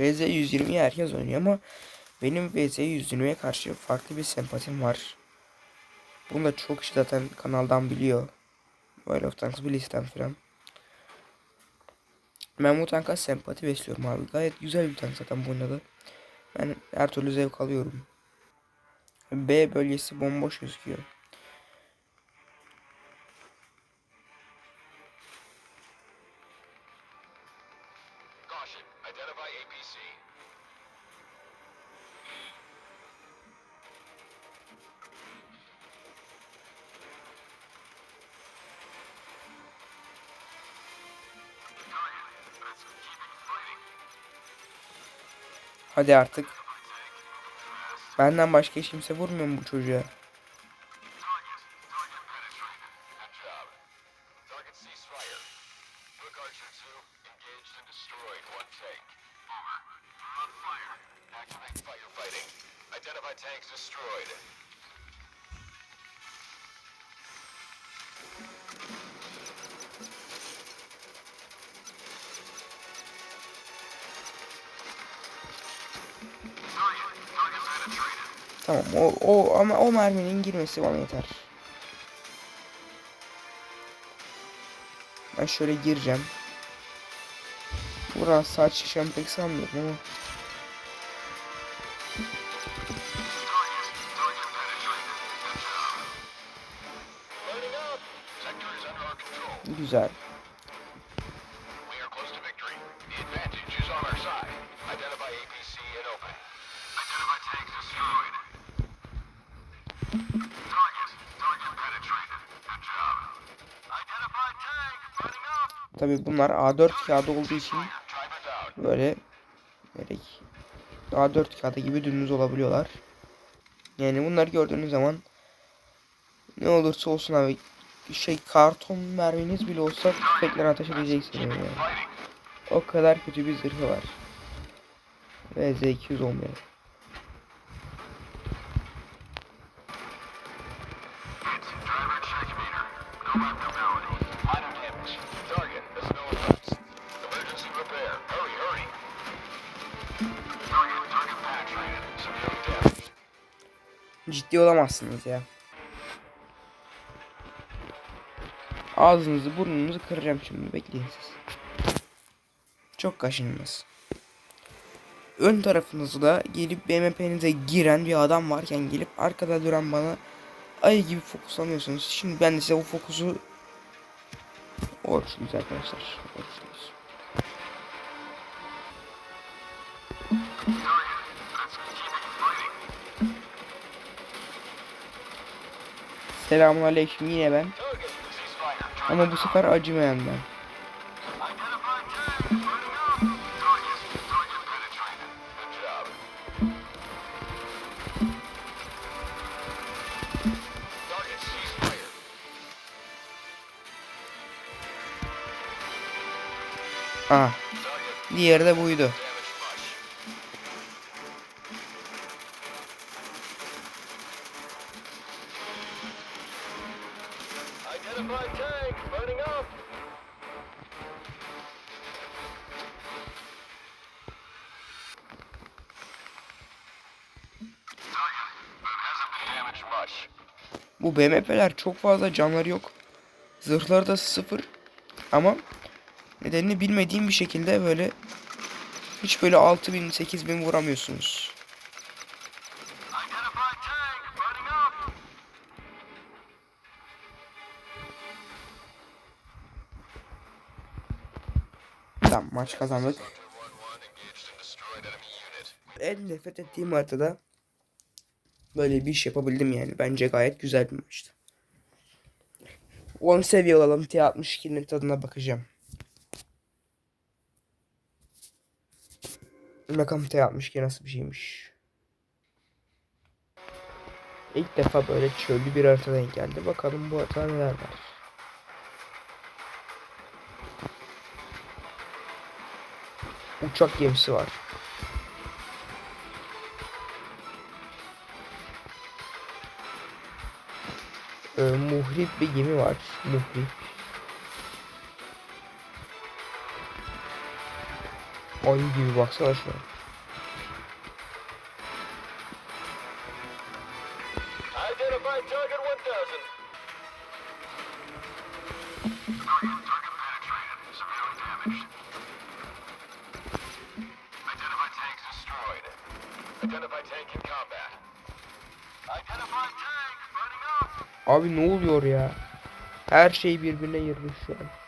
VZ 120'yi herkes oynuyor ama benim VZ 120'ye karşı farklı bir sempatim var. Bunu da çok kişi zaten kanaldan biliyor. World of Tanks listem falan. Ben bu tanka sempati besliyorum abi. Gayet güzel bir tank zaten bu oyunda. Ben her türlü zevk alıyorum. B bölgesi bomboş gözüküyor. Caution. Identify APC. Hadi artık. Benden başka hiç kimse vurmuyor mu bu çocuğa? Tamam o, o ama o merminin girmesi bana yeter. Ben şöyle gireceğim. Burası sağ çıkacağım pek sanmıyorum ama. Güzel. Tabi bunlar A4 kağıdı olduğu için. Böyle gerek A4 kağıdı gibi dümdüz olabiliyorlar. Yani bunları gördüğünüz zaman ne olursa olsun abi şey karton merminiz bile olsa tüfekler ateş edeceksiniz yani. O kadar kötü bir zırhı var. Ve Z200 Ciddi olamazsınız ya. Ağzınızı burnunuzu kıracağım şimdi bekleyin siz. Çok kaşındınız. Ön tarafınızda gelip BMP'nize giren bir adam varken gelip arkada duran bana ayı gibi fokuslanıyorsunuz. Şimdi ben de size o fokusu Oruçluyuz arkadaşlar. Selamun aleyküm yine ben. Ama bu sefer acımayan ben. Ah, diğeri de buydu. BMP'ler çok fazla canları yok. Zırhları da sıfır. Ama nedenini bilmediğim bir şekilde böyle hiç böyle 6000 8000 vuramıyorsunuz. Tamam maç kazandık. Hunter 1-1 engaged and destroyed enemy unit. En nefret ettiğim haritada böyle bir iş yapabildim yani. Bence gayet güzel bir maçtı. 10 seviye olalım. T62'nin tadına bakacağım. Bakalım T62 nasıl bir şeymiş. İlk defa böyle çöllü bir harita denk geldi. Bakalım bu haritada neler var. Uçak gemisi var. Ee, muhrip bir gemi var. Muhrip. Ayı gibi baksana şuna. Abi ne oluyor ya? Her şey birbirine girdi şu an.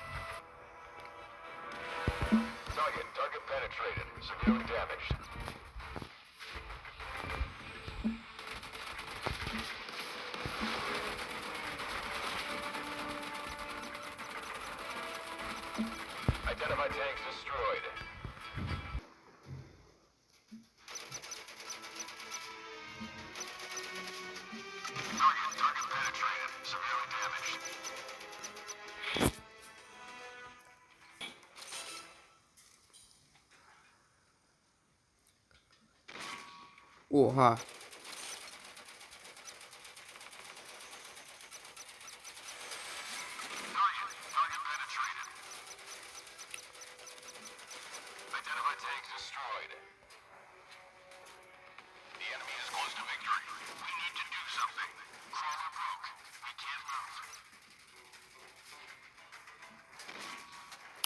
Move.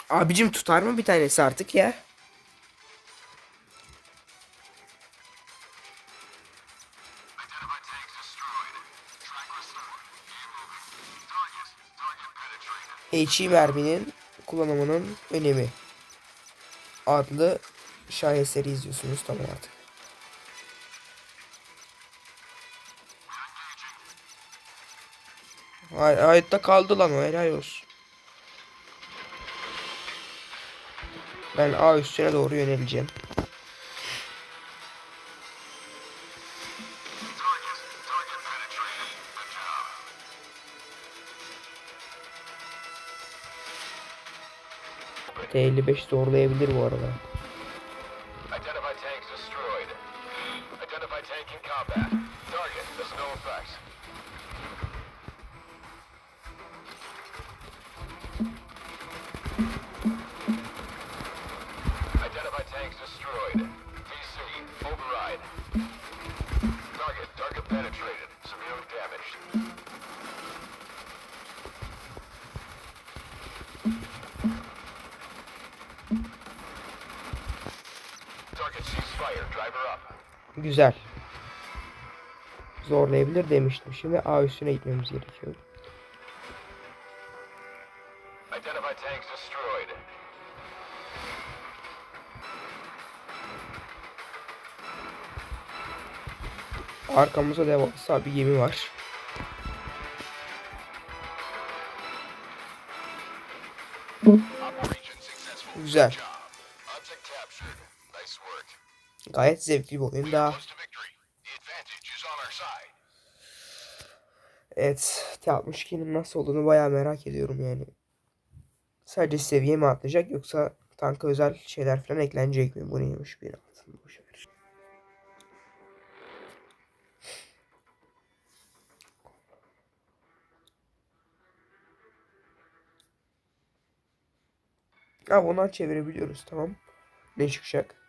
Abicim tutar mı bir tanesi artık ya? HE merminin kullanımının önemi adlı şaheseri izliyorsunuz tamam artık. Hay hayatta kaldı lan o helal olsun. Ben A üstüne doğru yöneleceğim. T55 zorlayabilir bu arada. Güzel. Zorlayabilir demiştim. Şimdi A üstüne gitmemiz gerekiyor. Arkamızda devasa bir gemi var. Güzel. Gayet zevkli bir oyun side. Evet. T62'nin nasıl olduğunu bayağı merak ediyorum yani. Sadece seviye mi atlayacak yoksa tanka özel şeyler falan eklenecek mi? Bu neymiş bir altın boş ver. Ha onu çevirebiliyoruz tamam. Ne çıkacak?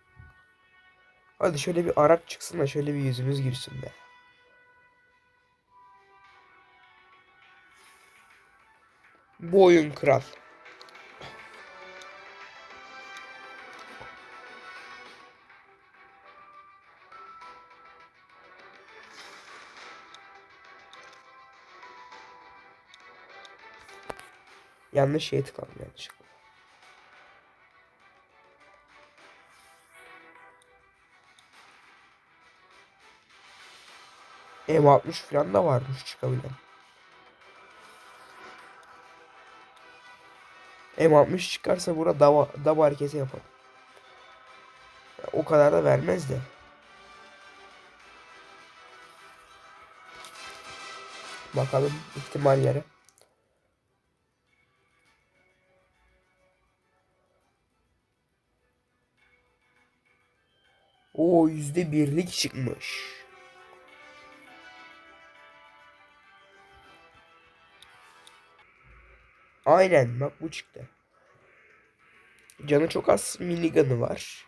Hadi şöyle bir Arap çıksın da şöyle bir yüzümüz girsin be. Bu oyun kral. Yanlış şeye tıkladım yanlışlıkla. M60 falan da varmış çıkabilen. M60 çıkarsa burada dava, dava hareketi yapalım. O kadar da vermez de. Bakalım ihtimallere. O yüzde birlik çıkmış. Aynen bak bu çıktı. Canı çok az minigun'ı var.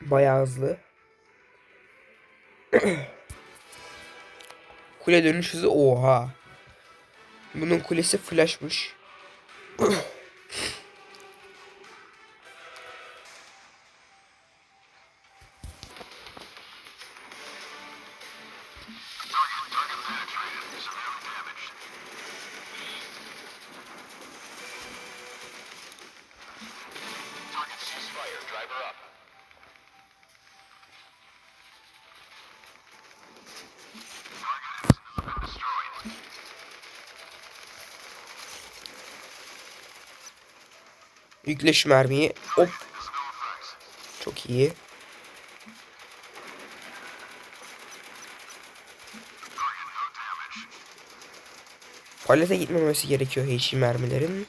Bayağı hızlı. Kule dönüş hızı oha. Bunun kulesi flashmış. Yükle şu mermiyi. Hop. Çok iyi. Palete gitmemesi gerekiyor HE mermilerin.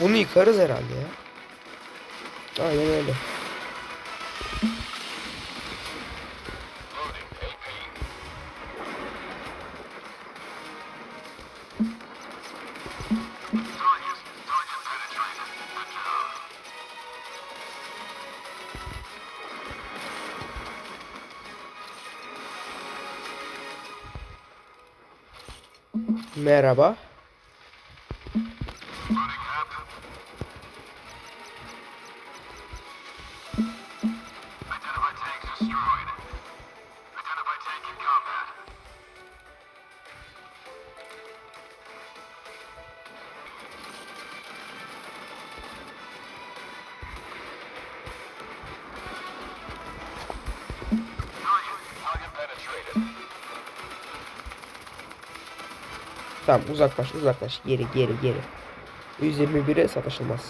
Bunu yıkarız herhalde ya. Aynen öyle. Merhaba. Tamam uzaklaş uzaklaş. Geri geri geri. 121'e sataşılmaz.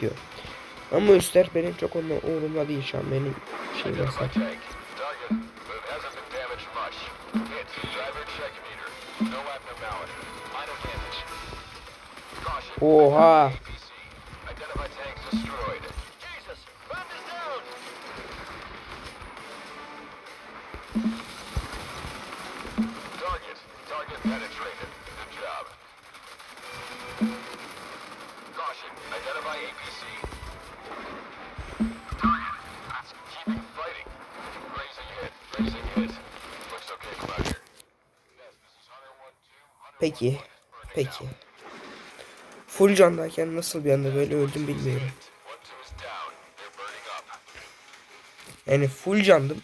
Diyor. Ama üstler benim çok onunla umurumda değil şu an benim şeyim Identify yasak. Peki. 1-1 is burning Peki. Full candayken nasıl bir anda böyle öldüm bilmiyorum. Yani full candım.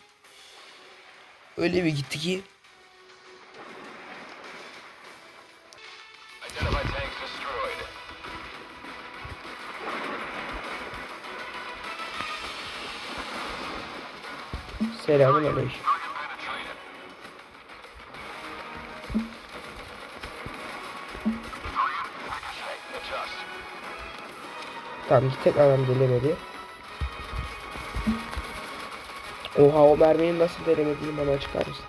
Öyle bir gitti ki selamun aleyküm. Tamam tek adam delemedi. Oha o mermiyi nasıl delemediğini bana açıklar mısın?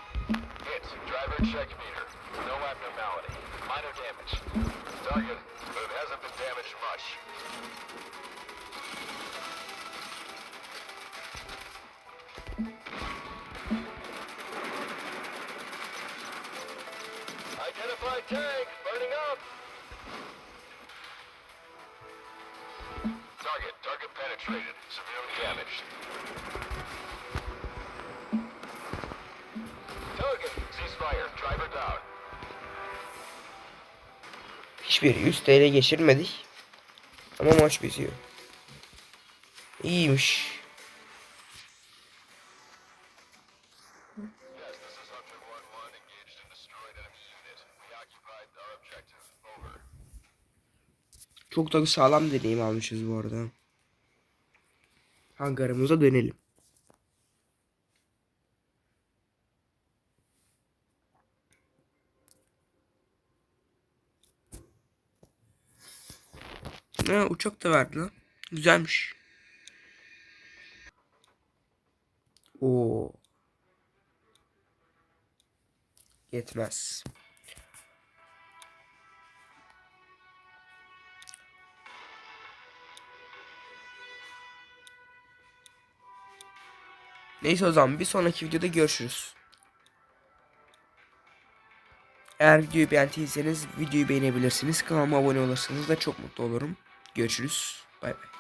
Hiçbir 100 TL geçirmedik. Ama maç bitiyor. İyiymiş. Yes, this is Hunter 1-1 engaged and destroyed enemy unit. We occupied our objective. Over. Çok da sağlam deneyim almışız bu arada. Hangarımıza dönelim. Uçak da verdi lan. Güzelmiş. Oo. Yetmez. Neyse o zaman bir sonraki videoda görüşürüz. Eğer videoyu beğendiyseniz videoyu beğenebilirsiniz. Kanalıma abone olursanız da çok mutlu olurum. Görüşürüz. Bay bay.